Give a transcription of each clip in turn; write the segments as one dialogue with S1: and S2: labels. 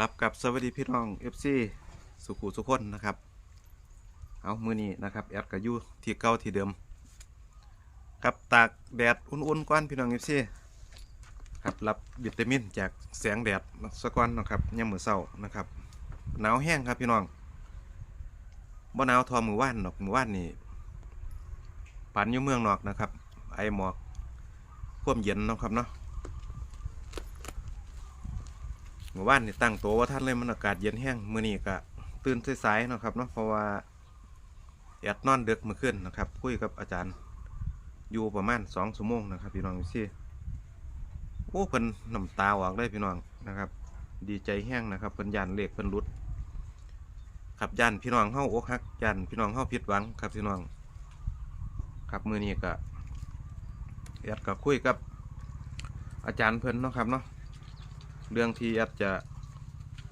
S1: รับกับสวัสดีพี่น้อง FC สุขุสุขคนนะครับ เอามือนี้นะครับแอดกับยูที่เก่าที่เดิม กับตากแดดอุ่นๆก้อนพี่น้อง FC ครับรับวิตามินจากแสงแดดสะก้อนนะครับยามมื้อเช้านะครับหนาวแห้งครับพี่น้องบ่หนาวทอมือว่านดอกมือว่านนี่ปันอยู่เมืองนอกนะครับ ไอหมอกควมเย็นนะครับเนาะ เมื่อวานนี่ตั้งตัวว่าท่านเลยมันอากาศเย็นแห้งมื้อนี้ก็ตื่นสายๆเนาะครับเนาะเพราะว่าแอดนอนเดึกเมื่อคืนนะครับ คุยกับอาจารย์อยู่ประมาณสองชั่วโมงนะครับ พี่น้องซี่โอ้เพิ่นน้ำตาออกเลยพี่น้องนะครับ ดีใจแห้งนะครับเพิ่นยานเลขเพิ่นรุดครับยันพี่น้องเฮาอกหักยันพี่น้องเฮาผิดหวังครับพี่น้องครับมื้อนี้ก็แอดก็คุยกับอาจารย์เพิ่นเนาะครับเนาะ เรื่องที่แอดจะ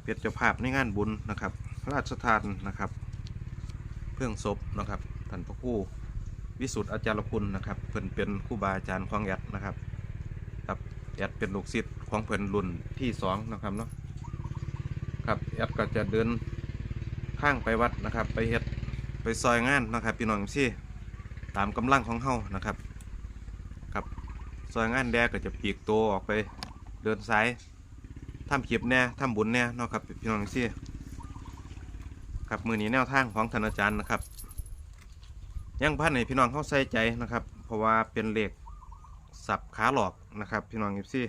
S1: เป็นเจ้าภาพในงานบุญนะครับราชทานนะครับ เพื่องศพนะครับท่านพระครูวิสุทธ์อาจารย์คุณนะครับเพิ่นเป็นครูบาอาจารย์ของแอดนะครับครับแอดเป็นลูกศิษย์ของเพิ่นรุ่นที่สองนะครับเนาะครับแอดก็จะเดินข้างไปวัดนะครับ ไปเฮ็ดไปซอยงานนะครับพี่น้องซี่ตามกำลังของเฮานะครับครับซอยงานแดก็จะปีกตัวออกไปเดินสาย ทำคลิปแน่ทำบุญแน่เนาะครับพี่น้องซี่ครับมือนี้แนวทางของท่านาจารย์นะครับยังพันในพี่น้องเข้าใส่ใจนะครับ เพราะว่าเป็นเหล็กสับขาหลอกนะครับพี่น้องยิปซี่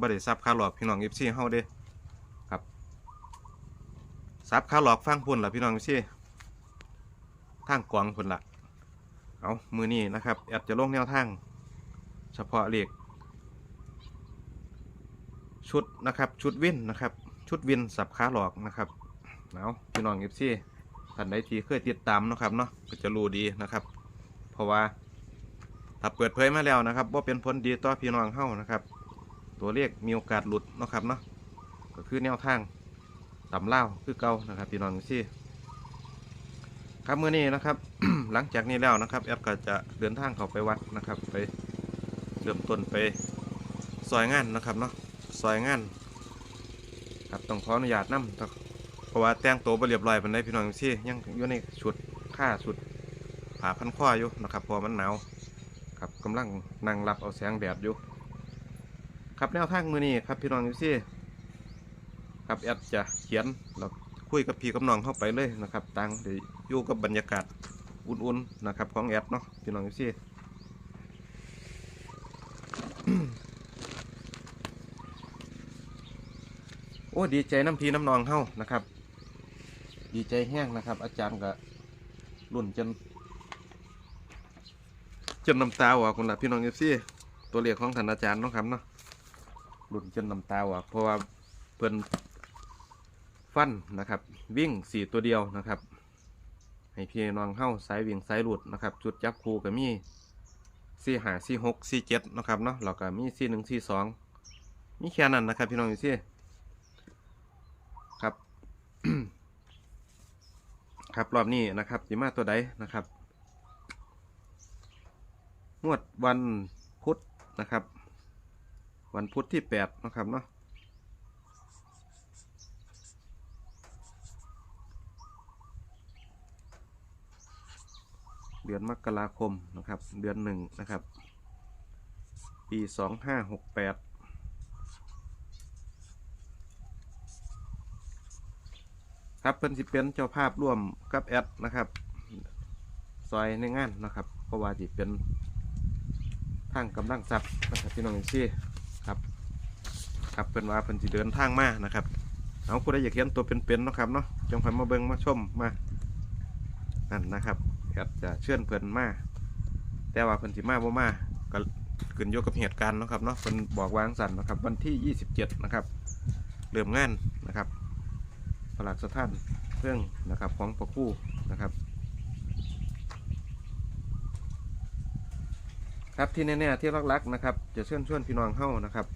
S1: บ่ได้สับขาหลอกพี่น้องยิปซี่เฮาเด้ครับสับขาหลอกฟังพุ่นล่ะพี่น้องยิปซี่ทางกวางพุ่นล่ะเอามือนี้นะครับแอดจะลงแนวทาง เฉพาะเหล็ก ชุดนะครับ ชุดวินนะครับ ชุดวินสับขาหลอกนะครับเอาพี่น้องเอฟซีท่านใดที่เคยติดตามนะครับเนาะก็จะรู้ดีนะครับ เพราะว่าถ้าเปิดเผยมาแล้วนะครับว่าเป็นผลดีต่อพี่น้องเฮานะครับ ตัวเลขมีโอกาสหลุดนะครับเนาะก็คือแนวทางต่ำเล่าคือเก่านะครับ พี่น้องเอฟซีครับเมื้อนี้นะครับ หลังจากนี้แล้วนะครับแอปก็จะเดินทางเข้าไปวัดนะครับ ไปเริ่มต้นไปซอยงานนะครับเนาะ ซอยงานครับต้องขออนุญาตนำเพราะว่าแต่งตัวบ่เรียบร้อยปานใดพี่น้องซี่ยังอยู่ในชุดผ้าชุดผ้าพันคออยู่นะครับพอมันหนาวครับกำลังนั่งรับเอาแสงแดดอยู่ครับแนวทางมือนี้ครับพี่น้องซี่ครับแอดจะเขียนแล้วคุยกับพี่กับน้องเข้าไปเลยนะครับตังเดี๋ยวอยู่กับบรรยากาศอุ่นๆนะครับของแอดเนาะพี่น้องซี่ โอ้ดีใจน้ำพีน้ำนองเฮ้านะครับ ดีใจแห้งนะครับ อาจารย์ก็รุ่นจน จนน้ำตาออกคนละพี่น้องเอฟซีตัวเลขของท่านอาจารย์เนาะครับเนาะรุ่นจนน้ำตาออกเพราะว่าเพิ่นฟันนะครับ วิ่งสี่ตัวเดียวนะครับ ให้พี่น้องเฮ้าสายวิ่งสายหลุดนะครับ จุดจับคูก็มีสี่หาสี่หกสี่เจ็ดนะครับเนาะแล้วก็มีสี่หนึ่งสี่สองมีแค่นั้นนะครับ พี่น้องเอฟซี ครับ ครับรอบนี้นะครับจิมาตัวใดนะครับ งวดวันพุธนะครับ วันพุธที่แปดนะครับเนาะเดือนมกราคมนะครับ เดือนหนึ่งนะครับ ปีสองห้าหกแปด ครับเพิ่นสิเป็นเจ้าภาพร่วมกับแอดนะครับซอยในงานนะครับเพราะว่าจิเป็นทางกำลังทรัพย์นะครับพี่น้องเอซี่ครับ ครับเพิ่นว่าเพิ่นสิเดินทางมานะครับเอาผู้ใดอยากเห็นตัวเป็นๆเนาะครับเนาะจงพันมาเบิ่งมาชมมานั่นนะครับแอดจะเชิญเพิ่นมาแต่ว่าเพิ่นสิมาบ่มาก็ขึ้นอยู่กับเหตุการณ์นะครับเนาะเพิ่นบอกวังสั่นนะครับวันที่ 27 นะครับเริ่มงานนะครับ ลักษณ์สถานเครื่องนะครับของพระคู่นะครับ ครับที่แน่ๆที่รักๆนะครับ จะเชิญชวนพี่น้องเข้านะครับ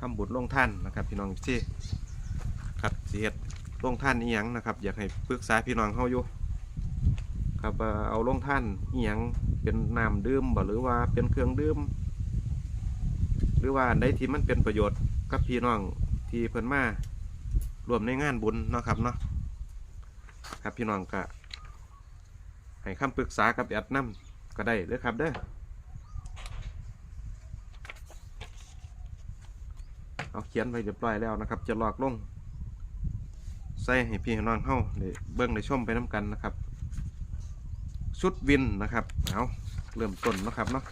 S1: ทำบุญลงท่านนะครับ พี่น้องที่ครับเสียดลงท่านอีหยังนะครับ อยากให้ปรึกษาพี่น้องเข้าอยู่ครับเอาลงท่านอีหยังเป็นน้ำดื่มบ่หรือว่าเป็นเครื่องดื่มหรือว่าอันใดที่มันเป็นประโยชน์กับพี่น้องที่เพิ่นมา รวมในงานบุญเนาะครับเนาะครับพี่น้องก็ให้คำปรึกษากับแอดน้ำก็ได้เด้อครับเด้อเอาเขียนไว้เรียบร้อยแล้วนะครับ จะลอกลงใส่ให้พี่น้องเฮาได้เบิ่งได้ชมไปน้ำกันนะครับ ชุดวินนะครับเอาเริ่มต้นนะครับเนาะ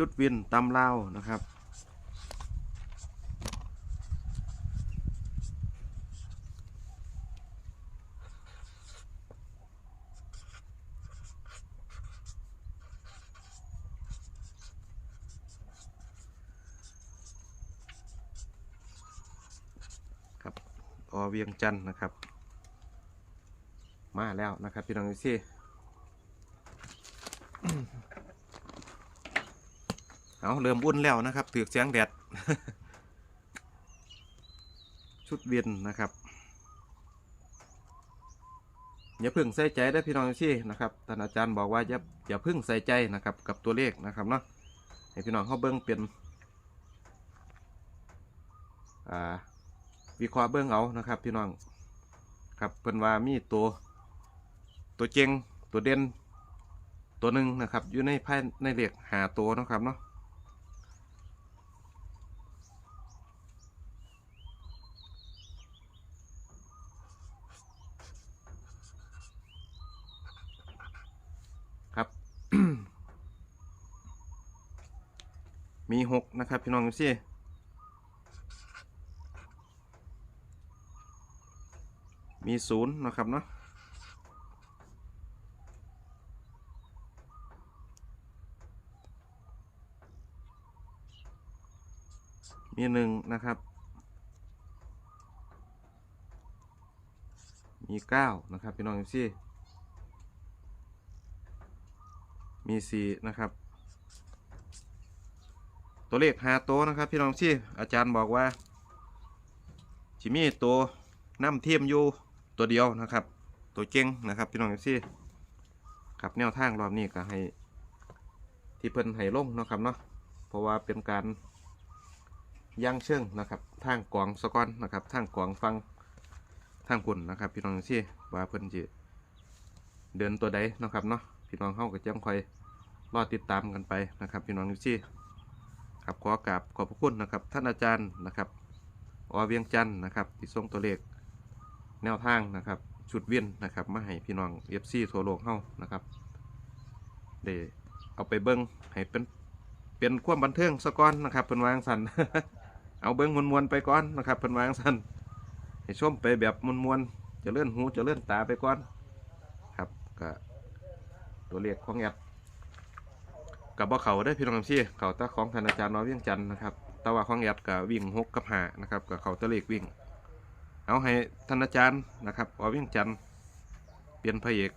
S1: ชุดวินตำลาวนะครับครับอเวียงจันทน์นะครับ มาแล้วนะครับ พี่น้องเอ เอาเริ่มอุ่นแล้วนะครับถือเสียงแดด ชุดเวียนนะครับอย่าพึ่งใส่ใจได้พี่น้องที่นะครับท่านอาจารย์บอกว่าอย่าอย่าพึ่งใส่ใจนะครับกับตัวเลขนะครับเนาะให้พี่น้องเขาเบิ้งเป็นอ่าวิเคราะห์เบิ้งเอานะครับ พี่น้องครับเป็นว่ามีตัวตัวเจงตัวเด่นตัวหนึ่งนะครับอยู่ในภายในเหลขหาตัวนะครับเนาะ มีหกนะครับพี่น้องดูสิมีศูนย์นะครับเนาะมีหนึ่งนะครับ มีเก้านะครับพี่น้องดูสิมีสี่นะครับ ตัวเลขหาตัวนะครับ พี่น้องที่อาจารย์บอกว่าจิมีตัวน้ำเทียมอยู่ตัวเดียวนะครับ ตัวเก่งนะครับ พี่น้องที่ครับแนวทางรอบนี้ก็ให้ ที่เพิ่นให้ลงนะครับเนาะเพราะว่าเป็นการย่างเชิงนะครับ ทางกวางสะกอนนะครับ ทางกวางฟังทางคุณนะครับ พี่น้องที่ว่าเพิ่นจะเดินตัวใดนะครับเนาะพี่น้องเข้าก็จังคอยรอติดตามกันไปนะครับ พี่น้องนิซี่ ครับขอกราบขอบพระคุณนะครับ ท่านอาจารย์นะครับอเวียงจันทน์นะครับที่ส่งตัวเลขแนวทางนะครับชุดเวียนนะครับมาให้พี่น้องเอฟซีทั่วโลกเข้านะครับได้เอาไปเบิ้งให้เป็นเป็นความบันเทิงสะก้อนนะครับเป็นวางสันเอาเบิ้งมวนๆไปก่อนนะครับเป็นวางสันให้ชมไปแบบมวนๆจะเลื่อนหูจะเลื่อนตาไปก่อนครับก็ตัวเลขของแอด กับบ่เขาได้พี่น้องพี่เขาตาของธนาจารย์น้อยเวียงจันทน์นะครับต่ว่าของแอดกับวิ่งหกกับหานะครับกับเขาตัวเลขวิ่ง เอาให้ธนาจารย์นะครับอเวียงจันทน์เปลี่ยนพระเอก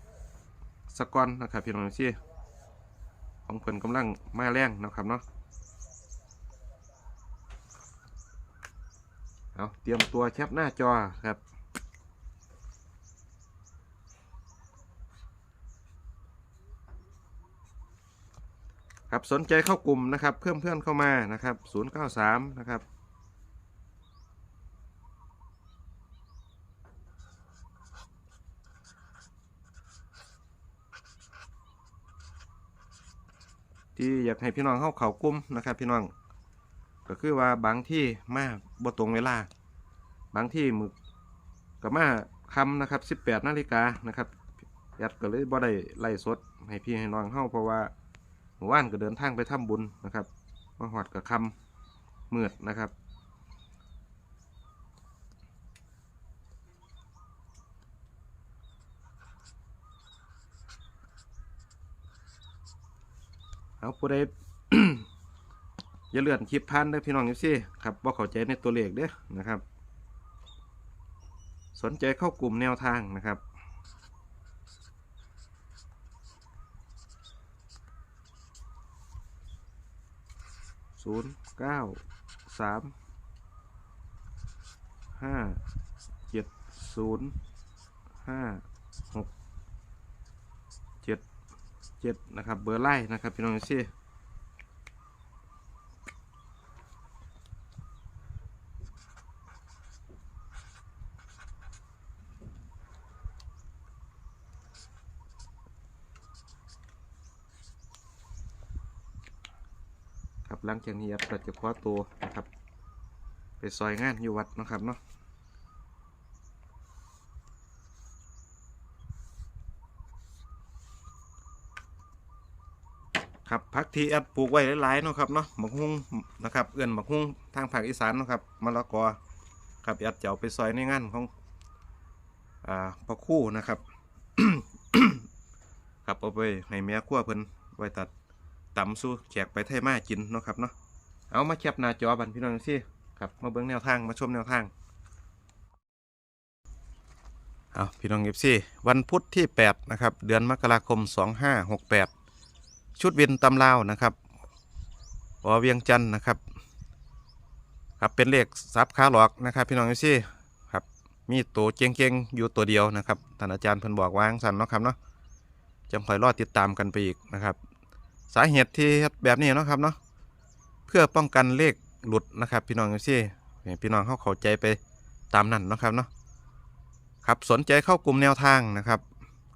S1: สกอนนะครับพี่น้องพี่ของเพิ่นกำลังมาแรงนะครับเนาะเอาเตรียมตัวแคปหน้าจอครับ ครับสนใจเข้ากลุ่มนะครับ เพื่อนเพื่อนเข้ามานะครับ 093 นะครับที่อยากให้พี่น้องเข้าเข่ากลุ่มนะครับ พี่น้องก็คือว่าบางที่มาบ่ตรงเวลา บางที่มึกก็มาคำนะครับ 18นาฬิกานะครับยัดก็เลยบ่ได้ไล่สดให้พี่ให้น้องเข้าเพราะว่า มู่บ้านก็เดินทางไปทำบุญนะครับมาหอดกับคำมืดนะครับ เอาผู้ใดอย่าเลื่อนคลิปพันเด้อพี่น้องอยู่สิครับว่าเข้าใจในตัวเลขเด้อนะครับ สนใจเข้ากลุ่มแนวทางนะครับ ศูนย์เก้าสามห้าเจ็ดศูนย์ห้าหกเจ็ดเจ็ดนะครับ เบอร์ไล่นะครับ พี่น้องซี่ หลังจากนี้เราจะคว้าตัวนะครับ ไปซอยงานอยู่วัดนะครับเนาะครับพักที่แอดปลูกไว้หลายๆเนาะครับเนาะหมกฮุ้งนะครับเอื้อนหมกฮุ้งทางภาคอีสานเนาะครับมะละกอครับแอดจะเอาไปซอยในงานของอ่าพระครู่นะครับ ครับเอาไปให้แม่ครัวเพิ่นไว้ตัด ตำสู้แขกไปไทยมากินเนาะครับเนาะเอามาแคปหน้าจอบันพี่น้องสิครับมาเบิ่งแนวทางมาชมแนวทางเอาพี่น้องเอฟซีวันพุธที่ 8 นะครับ เดือนมกราคม 2568 ชุดวินตำลาวนะครับวอเวียงจันนะครับ ครับเป็นเลขซับขาหลอกนะครับ พี่น้องเอฟซีครับมีตัวเก่งๆอยู่ตัวเดียวนะครับท่านอาจารย์เพิ่นบอกวางสันเนาะครับเนาะจังคอยรอดติดตามกันไปอีกนะครับ สาเหตุที่แบบนี้เนาะครับเนาะเพื่อป้องกันเลขหลุดนะครับพี่น้องซี่พี่น้องเข้าเข้าใจไปตามนั้นนะครับเนาะครับสนใจเข้ากลุ่มแนวทางนะครับ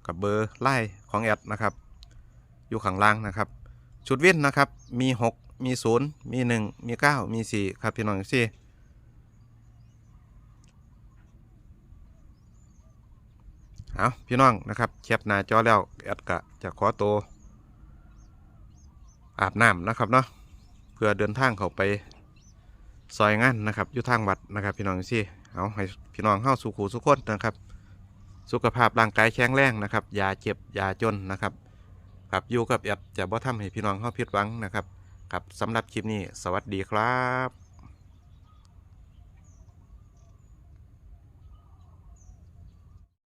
S1: กับเบอร์ไล่ของแอดนะครับ อยู่ข้างล่างนะครับ ชุดวินนะครับมี 6 มี 0 มี 1 มี 9 มี 4 ครับพี่น้องซี่เอาพี่น้องนะครับแคปหน้าจอแล้วแอดกะจะขอตัว อาบน้ำนะครับเนาะเพื่อเดินทางเขาไปซอยงานนะครับอยู่ทางวัดนะครับ พี่น้องซี่เอาให้พี่น้องเข้าสุขูสุขคนนะครับ สุขภาพร่างกายแข็งแรงนะครับอย่าเจ็บอย่าจนนะครับครับอยู่กับแอดจะบ่ทำให้พี่น้องเข้าผิดหวังนะครับครับสำหรับคลิปนี้ สวัสดีครับ